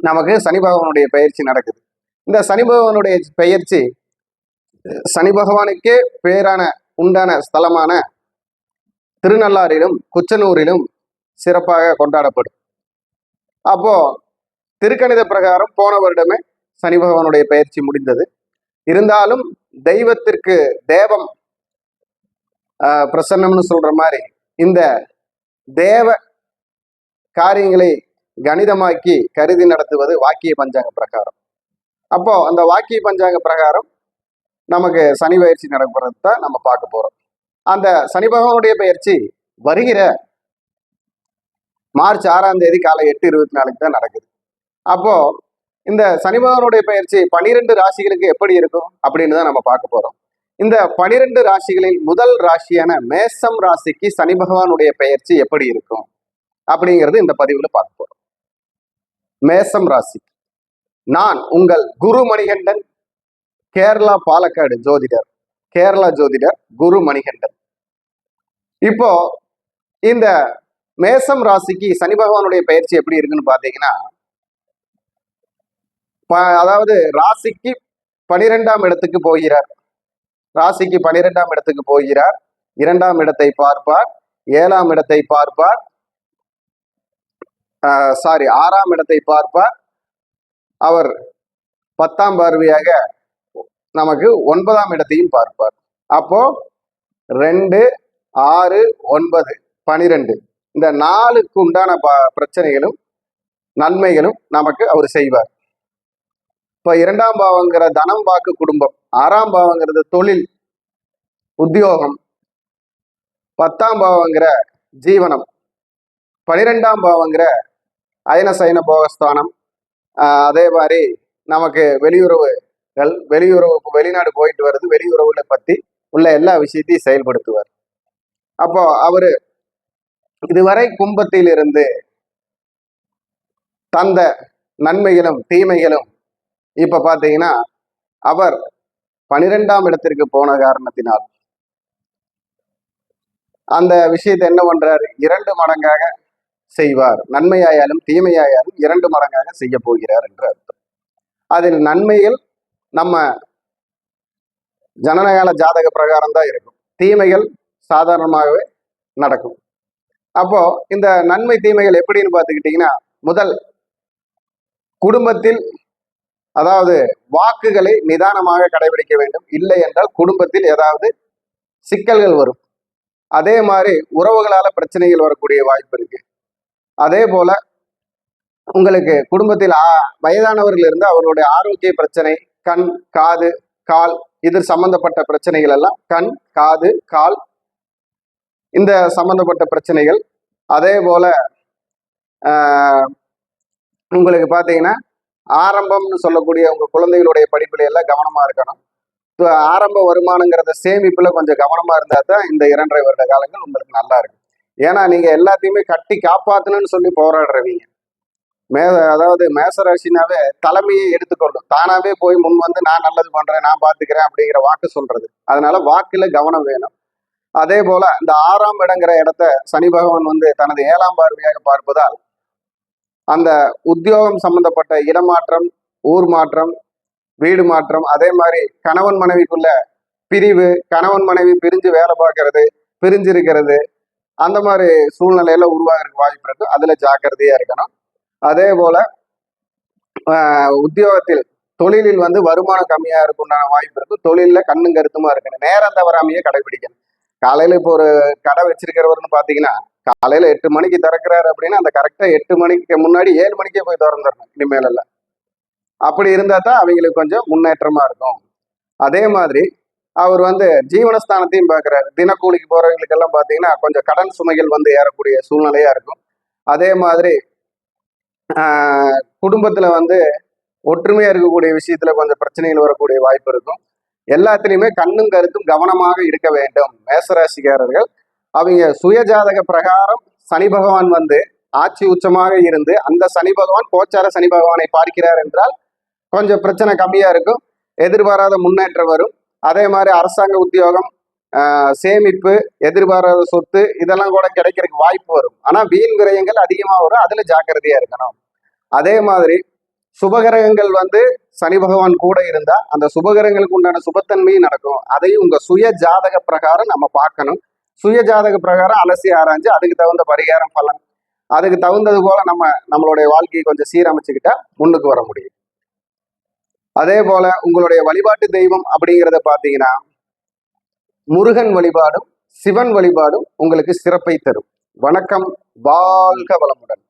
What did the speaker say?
நமக்கு சனி பகவானுடைய பயிற்சி நடக்குது. இந்த சனி பகவானுடைய பயிற்சி சனி பகவானுக்கே பேரான உண்டான ஸ்தலமான திருநள்ளாறிலும் குச்சனூரிலும் சிறப்பாக கொண்டாடப்படும். அப்போ திருக்கணித பிரகாரம் போன வருடமே சனி பகவானுடைய பயிற்சி முடிந்தது. இருந்தாலும் தெய்வத்திற்கு தேவம் ஆஹ், பிரசன்னம்னு சொல்ற மாதிரி இந்த தேவ காரியங்களை கணிதமாக்கி கருதி நடத்துவது வாக்கிய பஞ்சாங்க பிரகாரம். அப்போ அந்த வாக்கிய பஞ்சாங்க பிரகாரம் நமக்கு சனி பயிற்சி நடக்கிறது தான் நம்ம பார்க்க போறோம். அந்த சனி பகவானுடைய பயிற்சி வருகிற மார்ச் ஆறாம் தேதி காலை எட்டு இருபத்தி நாலுக்கு தான் நடக்குது. அப்போ இந்த சனி பகவானுடைய பயிற்சி பனிரெண்டு ராசிகளுக்கு எப்படி இருக்கும் அப்படின்னு தான் நம்ம பார்க்க போறோம். இந்த பனிரெண்டு ராசிகளில் முதல் ராசியான மேசம் ராசிக்கு சனி பகவானுடைய பெயர்ச்சி எப்படி இருக்கும் அப்படிங்கிறது இந்த பதிவுல பார்க்க போறோம். மேசம் ராசி. நான் உங்கள் குரு மணிகண்டன் கேரளா பாலக்காடு ஜோதிடர் கேரளா ஜோதிடர் குரு மணிகண்டன். இப்போ இந்த மேசம் ராசிக்கு சனி பகவானுடைய பயிற்சி எப்படி இருக்குன்னு பாத்தீங்கன்னா ப- அதாவது ராசிக்கு பனிரெண்டாம் இடத்துக்கு போகிறார். ராசிக்கு பனிரெண்டாம் இடத்துக்கு போகிறார். இரண்டாம் இடத்தை பார்ப்பார். ஏழாம் இடத்தை பார்ப்பார். சாரி ஆறாம் இடத்தை பார்ப்பார். அவர் பத்தாம் பார்வையாக நமக்கு ஒன்பதாம் இடத்தையும் பார்ப்பார். அப்போ ரெண்டு ஆறு ஒன்பது பனிரெண்டு. இந்த நாலுக்கு உண்டான ப- பிரச்சனைகளும் நன்மைகளும் நமக்கு அவர் செய்வார். இப்ப இரண்டாம் பாவங்கிற தனம் வாக்கு குடும்பம் ஆறாம் பாவங்கிறது தொழில் உத்தியோகம் பத்தாம் பாவங்கிற ஜீவனம் பனிரெண்டாம் பாவங்கிற அயன சயன போகஸ்தானம். ஆஹ் அதே மாதிரி நமக்கு வெளியுறவுகள் வெளியுறவு வெளிநாடு போயிட்டு வருது வெளியுறவுகளை பத்தி உள்ள எல்லா விஷயத்தையும் செயல்படுத்துவார். அப்போ அவரு இதுவரை கும்பத்தில் இருந்து தந்த நன்மைகளும் தீமைகளும் இப்ப பாத்தீங்கன்னா அவர் பனிரெண்டாம் இடத்திற்கு போன காரணத்தினால். அந்த விஷயத்தை என்ன பண்றாரு? இரண்டு மடங்காக செய்வார். நன்மையாயாலும் தீமையாயாலும் இரண்டு மடங்காக செய்ய போகிறார் என்று அர்த்தம். அதில் நன்மைகள் நம்ம ஜனநாயக ஜாதக பிரகாரம் தான் இருக்கும். தீமைகள் சாதாரணமாகவே நடக்கும். அப்போ இந்த நன்மை தீமைகள் எப்படின்னு பார்த்துக்கிட்டிங்கன்னா முதல் குடும்பத்தில் அதாவது வாக்குகளை நிதானமாக கடைபிடிக்க வேண்டும். இல்லை என்றால் குடும்பத்தில் ஏதாவது சிக்கல்கள் வரும். அதே மாதிரி உறவுகளால பிரச்சனைகள் வரக்கூடிய வாய்ப்பு இருக்கு. அதே போல உங்களுக்கு குடும்பத்தில் வயதானவர்கள் இருந்து அவர்களுடைய ஆரோக்கிய பிரச்சனை கண் காது கால் இது சம்பந்தப்பட்ட பிரச்சனைகள் எல்லாம் கண் காது கால் இந்த சம்பந்தப்பட்ட பிரச்சனைகள். அதே போல உங்களுக்கு பார்த்தீங்கன்னா ஆரம்பம்னு சொல்லக்கூடிய உங்க குழந்தைகளுடைய படிப்புல எல்லாம் கவனமா இருக்கணும். ஆரம்ப வருமானங்கிறத சேமிப்புல கொஞ்சம் கவனமா இருந்தா தான் இந்த இரண்டரை வருட காலங்கள் உங்களுக்கு நல்லா இருக்கும். ஏன்னா நீங்க எல்லாத்தையுமே கட்டி காப்பாத்தணும்னு சொல்லி போராடுறவீங்க. மே அதாவது மேசராசினாவே தலைமையை எடுத்துக்கொள்ளும். தானாவே போய் முன் வந்து நான் நல்லது பண்றேன் நான் பாத்துக்கிறேன் அப்படிங்கிற வாக்கு சொல்றது. அதனால வாக்குல கவனம் வேணும். அதே போல இந்த ஆறாம் இடங்கிற இடத்த சனி பகவான் வந்து தனது ஏழாம் பார்வையாக பார்ப்பதால் அந்த உத்தியோகம் சம்பந்தப்பட்ட இடமாற்றம் ஊர் மாற்றம் வீடு மாற்றம் அதே மாதிரி கணவன் மனைவிக்குள்ள பிரிவு கணவன் மனைவி பிரிஞ்சு வேலை பார்க்கறது பிரிஞ்சிருக்கிறது அந்த மாதிரி சூழ்நிலையில உருவாகிறதுக்கு வாய்ப்பு இருக்கு. அதுல ஜாக்கிரதையா இருக்கணும். அதே போல உத்தியோகத்தில் தொழிலில் வந்து வருமானம் கம்மியா இருக்குண்டான வாய்ப்பு இருக்கு. தொழிலில் கண்ணும் கருத்துமா இருக்கணும். நேரம் தவறாமையே கடைபிடிக்கணும். காலையில இப்போ ஒரு கடை வச்சிருக்கிறவர்னு பாத்தீங்கன்னா காலையில எட்டு மணிக்கு திறக்கிறாரு அப்படின்னா அந்த கரெக்டா எட்டு மணிக்கு முன்னாடி ஏழு மணிக்கே போய் திறந்துடணும் இனிமேல் அப்படி இருந்தா தான் அவங்களுக்கு கொஞ்சம் முன்னேற்றமா இருக்கும். அதே மாதிரி அவர் வந்து ஜீவனஸ்தானத்தையும் பார்க்குறாரு. தினக்கூலிக்கு போகிறவங்களுக்கெல்லாம் பார்த்தீங்கன்னா கொஞ்சம் கடன் சுமைகள் வந்து ஏறக்கூடிய சூழ்நிலையாக இருக்கும். அதே மாதிரி குடும்பத்தில் வந்து ஒற்றுமையாக இருக்கக்கூடிய விஷயத்தில் கொஞ்சம் பிரச்சனைகள் வரக்கூடிய வாய்ப்பு இருக்கும். எல்லாத்துலேயுமே கண்ணும் கருத்தும் கவனமாக இருக்க வேண்டும். மேசராசிக்காரர்கள் அவங்க சுயஜாதக பிரகாரம் சனி பகவான் வந்து ஆட்சி உச்சமாக இருந்து அந்த சனி பகவான் கோச்சார சனி பகவானை பார்க்கிறார் என்றால் கொஞ்சம் பிரச்சனை கம்மியாக இருக்கும். எதிர்பாராத முன்னேற்றம் வரும். அதே மாதிரி அரசாங்க உத்தியோகம் சேமிப்பு எதிர்பாராத சொத்து இதெல்லாம் கூட கிடைக்கிறதுக்கு வாய்ப்பு வரும். ஆனால் வீண் விரயங்கள் அதிகமாக வரும். அதில் ஜாக்கிரதையாக இருக்கணும். அதே மாதிரி சுபகிரகங்கள் வந்து சனி பகவான் கூட இருந்தா அந்த சுபகிரகங்களுக்கு உண்டான சுபத்தன்மையும் நடக்கும். அதையும் உங்க சுய ஜாதக பிரகாரம் நம்ம பார்க்கணும். சுய ஜாதக பிரகாரம் அலசி ஆராய்ஞ்சு அதுக்கு தகுந்த பரிகாரம் பலன். அதுக்கு தகுந்தது போல நம்ம நம்மளுடைய வாழ்க்கையை கொஞ்சம் சீரமைச்சுக்கிட்டா முன்னுக்கு வர முடியும். அதே போல உங்களுடைய வழிபாட்டு தெய்வம் அப்படிங்கிறத பார்த்தீங்கன்னா முருகன் வழிபாடும் சிவன் வழிபாடும் உங்களுக்கு சிறப்பை தரும். வணக்கம் வாழ்க வளமுடன்.